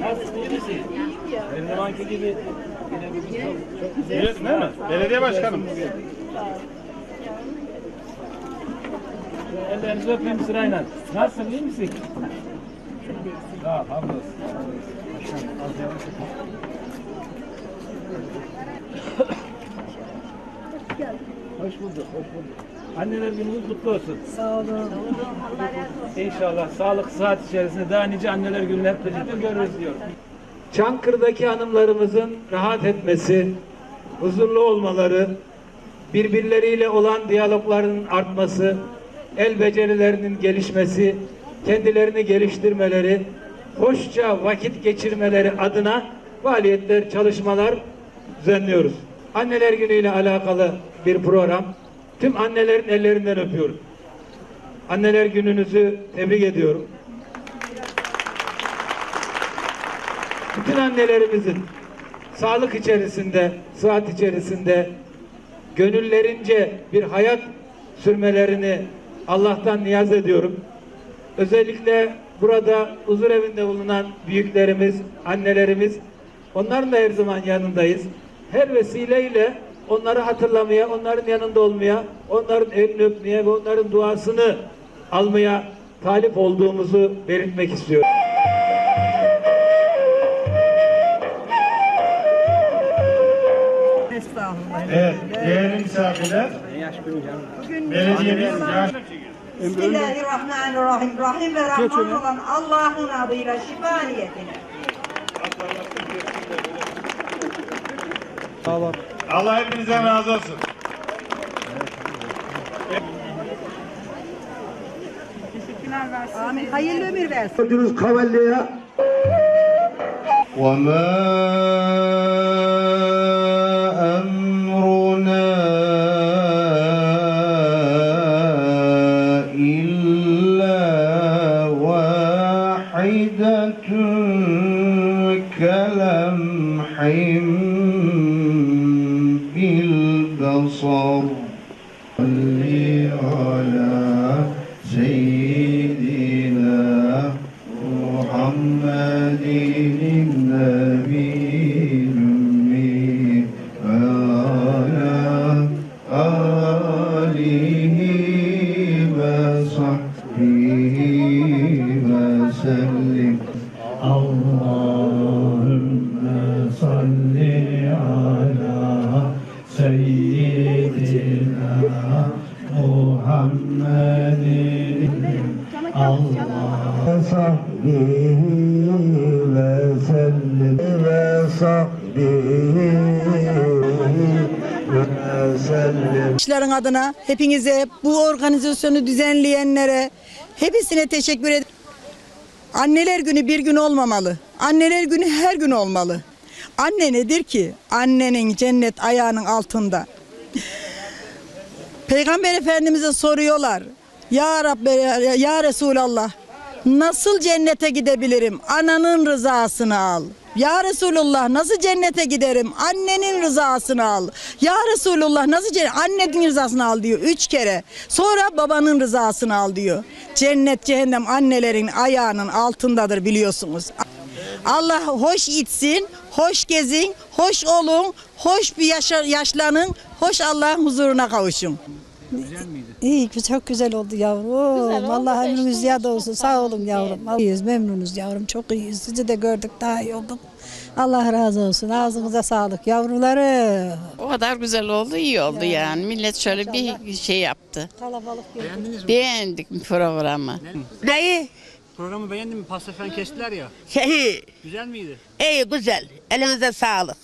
Nasılsın iyi misin? Her zamanki gibi yine bir çok, çok güzel. Biliyorsun değil mi? Belediye başkanım. Ellerinizi öpeyim sırayla. Nasılsın iyi misin? Sağ ol, hamdolsun. Hoş bulduk, hoş bulduk. Anneler gününüz kutlu olsun. Sağ olun. İnşallah sağlık sıhhat içerisinde daha nice anneler gününü hep birlikte görürüz diyorum. Çankırı'daki hanımlarımızın rahat etmesi, huzurlu olmaları, birbirleriyle olan diyalogların artması, el becerilerinin gelişmesi, kendilerini geliştirmeleri, hoşça vakit geçirmeleri adına faaliyetler, çalışmalar düzenliyoruz. Anneler Günü ile alakalı bir program. Tüm annelerin ellerinden öpüyorum. Anneler gününüzü tebrik ediyorum. Bütün annelerimizin sağlık içerisinde, sıhhat içerisinde gönüllerince bir hayat sürmelerini Allah'tan niyaz ediyorum. Özellikle burada huzur evinde bulunan büyüklerimiz, annelerimiz, onların da her zaman yanındayız. Her vesileyle onları hatırlamaya, onların yanında olmaya, onların elini öpmeye ve onların duasını almaya talip olduğumuzu belirtmek istiyorum. Estağfurullah. Evet, değerli misafirler. Belediyemiz yaş Bismillahirrahmanirrahim. Rahim ve Rahman olan Allah'ın adıyla şifa niyetine. Allah hepinizden razı olsun. Amin. Hayırlı ömür versin. gördünüz Kavalli'ye وما أمرنا إلا واحدة كلمح وسلم اللهم صل على سيدنا محمد الله صحبه وسلم وصحبه وسلم İşlerin adına hepinize, bu organizasyonu düzenleyenlere, hepsine teşekkür ederim. Anneler günü bir gün olmamalı. Anneler günü her gün olmalı. Anne nedir ki? Annenin cennet ayağının altında. Peygamber Efendimiz'e soruyorlar. Ya Rabbi, ya Resulallah nasıl cennete gidebilirim? Ananın rızasını al. Ya Resulullah nasıl cennete giderim? Annenin rızasını al. Ya Resulullah nasıl cennet? Annenin rızasını al diyor üç kere. Sonra babanın rızasını al diyor. Cennet cehennem annelerin ayağının altındadır biliyorsunuz. Allah hoş itsin, hoş gezin, hoş olun, hoş bir yaşa, yaşlanın, hoş Allah'ın huzuruna kavuşun. İyi, çok güzel oldu yavrum. Vallahi ömrünüz ziyade olsun. Sağ olun yavrum. İyiyiz, memnunuz yavrum. Çok iyiyiz. Sizi de gördük, daha iyi olduk. Allah razı olsun. Ağzınıza sağlık yavruları. O kadar güzel oldu, iyi oldu yani. Millet şöyle bir şey yaptı. Kalabalık Beğendik programı. Neyi? Programı beğendin mi? Pasta falan kestiler ya. Şey, Güzel miydi? iyi güzel. Elinize sağlık.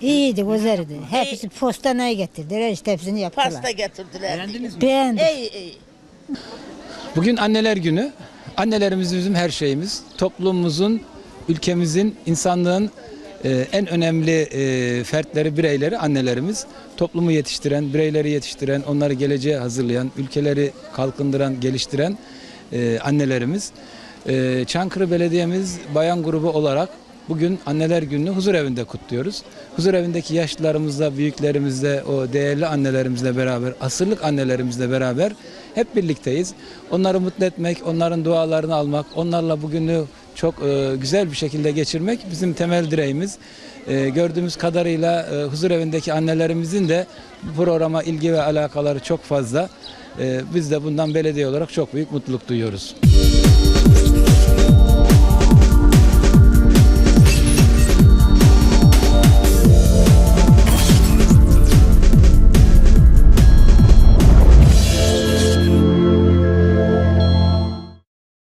İyiydi, güzeldi. Hepsi postanayı getirdiler. işte hepsini yaptılar. Pasta getirdiler. Beğendiniz mi? Beğendim. İyi iyi. Bugün anneler günü. Annelerimiz bizim her şeyimiz. Toplumumuzun, ülkemizin, insanlığın e, en önemli e, fertleri, bireyleri annelerimiz. Toplumu yetiştiren, bireyleri yetiştiren, onları geleceğe hazırlayan, ülkeleri kalkındıran, geliştiren e, annelerimiz. E, Çankırı Belediye'miz bayan grubu olarak bugün Anneler Günü'nü huzur evinde kutluyoruz. Huzur evindeki yaşlılarımızla, büyüklerimizle, o değerli annelerimizle beraber, asırlık annelerimizle beraber hep birlikteyiz. Onları mutlu etmek, onların dualarını almak, onlarla bugünü çok e, güzel bir şekilde geçirmek bizim temel direğimiz. E, gördüğümüz kadarıyla e, huzur evindeki annelerimizin de bu programa ilgi ve alakaları çok fazla. E, biz de bundan belediye olarak çok büyük mutluluk duyuyoruz.